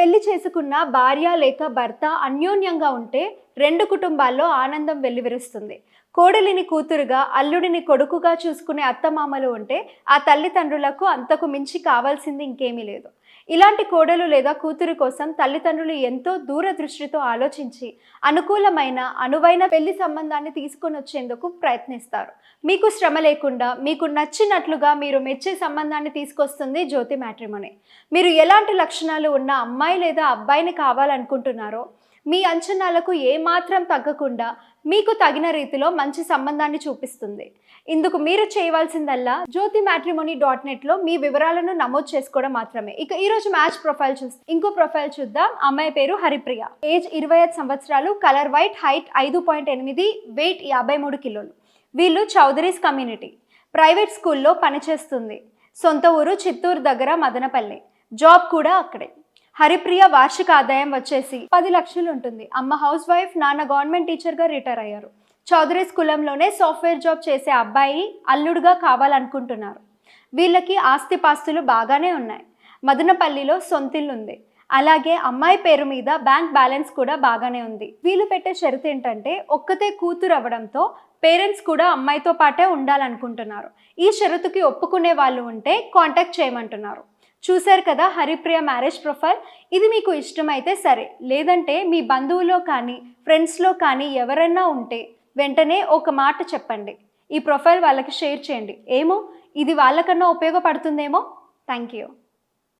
పెళ్ళి చేసుకున్న భార్య లేక భర్త అన్యోన్యంగా ఉంటే రెండు కుటుంబాల్లో ఆనందం వెల్లివిరుస్తుంది. కోడలిని కూతురుగా అల్లుడిని కొడుకుగా చూసుకునే అత్తమామలు ఉంటే ఆ తల్లిదండ్రులకు అంతకు మించి కావాల్సింది ఇంకేమీ లేదు. ఇలాంటి కోడలు లేదా కూతురు కోసం తల్లిదండ్రులు ఎంతో దూరదృష్టితో ఆలోచించి అనుకూలమైన అనువైన పెళ్ళి సంబంధాన్ని తీసుకొని వచ్చేందుకు ప్రయత్నిస్తారు. మీకు శ్రమ లేకుండా మీకు నచ్చినట్లుగా మీరు మెచ్చే సంబంధాన్ని తీసుకొస్తుంది జ్యోతి మ్యాట్రిమోని. మీరు ఎలాంటి లక్షణాలు ఉన్న అమ్మాయి లేదా అబ్బాయిని కావాలనుకుంటున్నారో మీ అంచనాలకు ఏమాత్రం తగ్గకుండా మీకు తగిన రీతిలో మంచి సంబంధాన్ని చూపిస్తుంది. ఇందుకు మీరు చేయవలసిందల్లా జ్యోతి మ్యాట్రిమోనీ డాట్ నెట్లో మీ వివరాలను నమోదు చేసుకోవడం మాత్రమే. ఇక ఈ రోజు మ్యాచ్ ప్రొఫైల్ చూస్తే ఇంకో ప్రొఫైల్ చూద్దాం. అమ్మాయి పేరు హరిప్రియ. ఏజ్ ఇరవై ఐదు సంవత్సరాలు కలర్ వైట్ హైట్ ఐదు పాయింట్ ఎనిమిది వెయిట్ యాభై మూడు కిలోలు. వీళ్ళు చౌదరీస్ కమ్యూనిటీ. ప్రైవేట్ స్కూల్లో పనిచేస్తుంది. సొంత ఊరు చిత్తూరు దగ్గర మదనపల్లి. జాబ్ కూడా అక్కడే. హరిప్రియ వార్షిక ఆదాయం వచ్చేసి పది లక్షలు ఉంటుంది అమ్మ హౌస్ వైఫ్ నాన్న గవర్నమెంట్ టీచర్గా రిటైర్ అయ్యారు. చౌదరీస్ కులంలోనే సాఫ్ట్వేర్ జాబ్ చేసే అబ్బాయి అల్లుడుగా కావాలనుకుంటున్నారు. వీళ్ళకి ఆస్తిపాస్తులు బాగానే ఉన్నాయి. మదనపల్లిలో సొంతిల్లుంది. అలాగే అమ్మాయి పేరు మీద బ్యాంక్ బ్యాలెన్స్ కూడా బాగానే ఉంది. వీళ్ళు పెట్టే షరతు ఏంటంటే ఒక్కతే కూతురు అవ్వడంతో పేరెంట్స్ కూడా అమ్మాయితో పాటే ఉండాలనుకుంటున్నారు. ఈ షరతుకి ఒప్పుకునే వాళ్ళు ఉంటే కాంటాక్ట్ చేయమంటున్నారు. చూశారు కదా హరిప్రియ మ్యారేజ్ ప్రొఫైల్ ఇది మీకు ఇష్టమైతే సరే లేదంటే మీ బంధువులో కానీ ఫ్రెండ్స్లో కానీ ఎవరన్నా ఉంటే వెంటనే ఒక మాట చెప్పండి. ఈ ప్రొఫైల్ వాళ్ళకి షేర్ చేయండి. ఏమో? ఇది వాళ్ళకన్నా ఉపయోగపడుతుందేమో? Thank you